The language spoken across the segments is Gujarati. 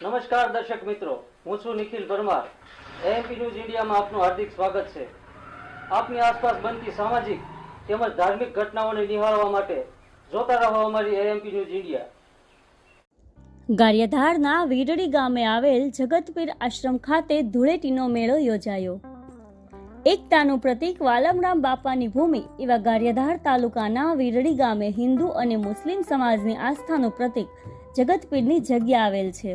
નમસ્કાર દર્શક મિત્રો, હું છું નિખિલ પરમાર. એએમપી ન્યૂઝ ઇન્ડિયામાં આપનું હાર્દિક સ્વાગત છે. આપની આસપાસ બનતી સામાજિક તેમજ ધાર્મિક ઘટનાઓને નિહાળવા માટે જોતા રહો અમારી એએમપી ન્યૂઝ ઇન્ડિયા ગારિયાધારના વીરડી ગામે આવેલ જગતપીર આશ્રમ ખાતે ધૂળેટીનો મેળો યોજાયો. એકતાનું પ્રતીક વાલમરામ બાપાની ભૂમિ એવા ગારિયાધાર તાલુકાના વીરડી ગામે હિન્દુ અને મુસ્લિમ સમાજની આસ્થાનું પ્રતીક જગતપીરની જગ્યા આવેલ છે.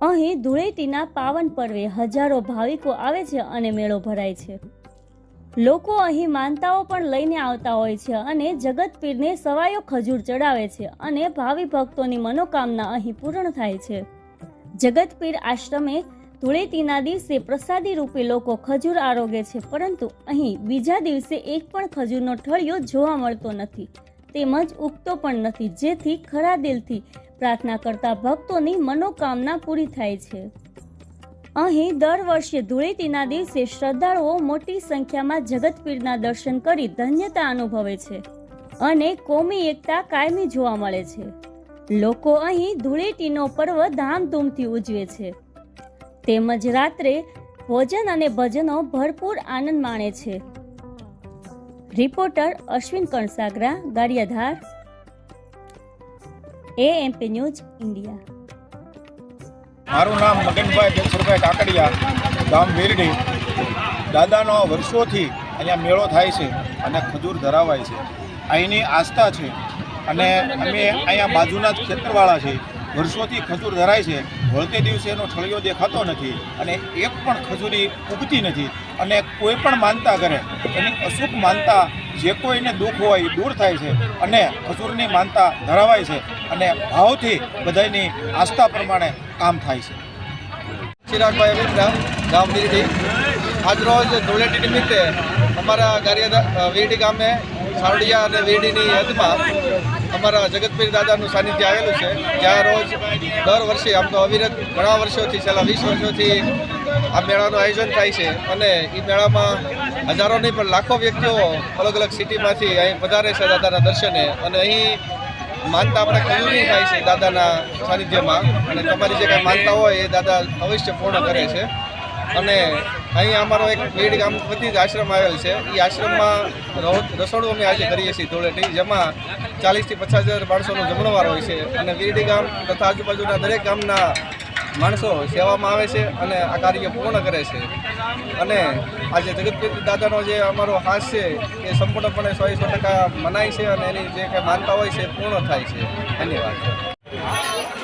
અહીં ધૂળેટીના પાવન પર્વે હજારો ભાવિકો આવે છે અને મેળો ભરાય છે. લોકો અહીં માનતાઓ પણ લઈને આવતા હોય છે અને જગતપીરને સવાયો ખજૂર ચડાવે છે અને ભાવિ ભક્તોની મનોકામના અહીં પૂર્ણ થાય છે. જગતપીર આશ્રમે ધૂળેટીના દિવસે પ્રસાદી રૂપે લોકો ખજૂર આરોગે છે, પરંતુ અહીં બીજા દિવસે એક પણ ખજૂરનો ઠળિયો જોવા મળતો નથી. તેમજ ઉગતો પણ નથી. જેથી ખરા દિલથી પ્રાર્થના કરતા ભક્તોની મનોકામના પૂરી થાય છે. અહીં દર વર્ષે ધૂળેટીના દિવસે શ્રદ્ધાળુઓ મોટી સંખ્યામાં જગતપીરના દર્શન કરી ધન્યતા અનુભવે છે અને કોમી એકતા કાયમી જોવા મળે છે. લોકો અહીં ધૂળેટીનો પર્વ ધામધૂમથી ઉજવે છે. તેમજ રાત્રે ભોજન અને ભજનો ભરપૂર આનંદ માણે છે. Reporter Ashwin Kansagara Gadiyadhar AMP news India મારું નામ મગનભાઈ જસુરભાઈ કાકડિયા ગામ વેરડી. દાદાનો વર્ષોથી અહીંયા મેળો થાય છે અને ખજૂર ધરાવાય છે. અહીંની આસ્થા છે અને અમે અહીંયા બાજુના જ ખેતરવાળા છે. વર્ષોથી ખજૂર ધરાય છે. વળતે દિવસે એનો ઠળિયો દેખાતો નથી અને એક પણ ખજૂરી ઉગતી નથી. અને કોઈ પણ માનતા કરે, એની અશુભ માનતા જે કોઈને દુઃખ હોય એ દૂર થાય છે અને ખજૂરની માનતા ધરાવાય છે અને ભાવથી બધાની આસ્થા પ્રમાણે કામ થાય છે. ચિરાગભાઈ મિત્રા ગામ વીરડી. આજરોજ ધૂળેટી નિમિત્તે અમારા ગારિયા વીરડી ગામે સાવડિયા અને વીરડીની હદમાં અમારા જગતપીર દાદાનું સાનિધ્ય આવેલું છે. જ્યાં રોજ દર વર્ષે, આમ તો અવિરત ઘણા વર્ષોથી, છેલ્લા વીસ વર્ષોથી આ મેળાનું આયોજન થાય છે અને એ મેળામાં હજારો નહીં, પણ લાખો વ્યક્તિઓ અલગ અલગ સિટીમાંથી અહીં પધારે છે દાદાના દર્શને. અને અહીં માનતા આપણે ખજૂરની થાય છે દાદાના સાનિધ્યમાં. અને તમારી જે કાંઈ માનતા હોય એ દાદા અવશ્ય પૂર્ણ કરે છે. અને અહીં અમારો એક વીડ ગામ વતી જ આશ્રમ આવેલ છે. એ આશ્રમમાં રસોડું અમે આજે કરીએ છીએ ધૂળેટી, જેમાં ચાલીસથી પચાસ હજાર માણસોનો જમણવાર હોય છે. અને વીરડી ગામ તથા આજુબાજુના દરેક ગામના માણસો સેવામાં આવે છે અને આ કાર્ય પૂર્ણ કરે છે. અને આજે જગતપીર દાદાનો જે અમારો હાસ છે, એ સંપૂર્ણપણે સો સો ટકા મનાય છે અને એની જે કંઈ માનતા હોય છે પૂર્ણ થાય છે. ધન્યવાદ.